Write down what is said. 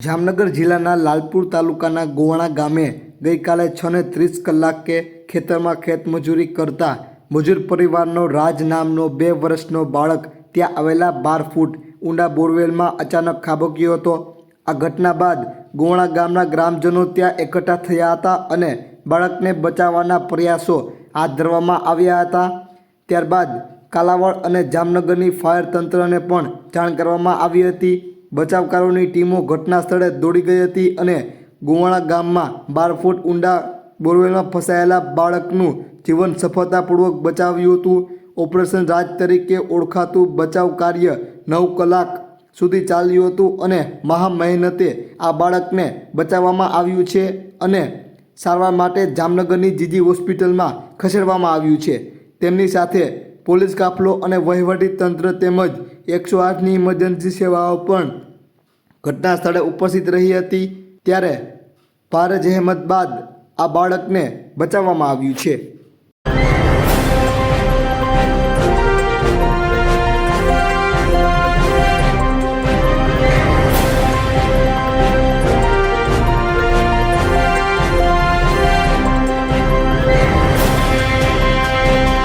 જામનગર જિલ્લાના લાલપુર તાલુકાના ગોવાણા ગામે ગઈકાલે છ ને ત્રીસ કલાકે ખેતરમાં ખેતમજૂરી કરતા મજૂર પરિવારનો રાજ નામનો બે વર્ષનો બાળક ત્યાં આવેલા બાર ફૂટ ઊંડા બોરવેલમાં અચાનક ખાબક્યો હતો. આ ઘટના બાદ ગોવાણા ગામના ગ્રામજનો ત્યાં એકઠા થયા હતા અને બાળકને બચાવવાના પ્રયાસો હાથ ધરવામાં આવ્યા હતા. ત્યારબાદ કાલાવડ અને જામનગરની ફાયર તંત્રને પણ જાણ કરવામાં આવી હતી. બચાવકારોની ટીમો ઘટના સ્થળે દોડી ગઈ હતી અને ગુવાણા ગામમાં બાર ફૂટ ઊંડા બોરવેલમાં ફસાયેલા બાળકનું જીવન સફળતાપૂર્વક બચાવ્યું હતું. ઓપરેશન રાજ તરીકે ઓળખાતું બચાવ કાર્ય નવ કલાક સુધી ચાલ્યું હતું અને મહા મહેનતે આ બાળકને બચાવવામાં આવ્યું છે અને સારવાર માટે જામનગરની જીજી હોસ્પિટલમાં ખસેડવામાં આવ્યું છે. તેમની સાથે પોલીસ કાફલો અને વહીવટી તંત્ર તેમજ એકસો આઠની ઇમરજન્સી સેવાઓ પણ ઘટના સ્થળે ઉપસ્થિત રહી હતી ત્યારે ફારજ અહેમદ બાદ આ બાળકને બચાવવામાં આવ્યું છે.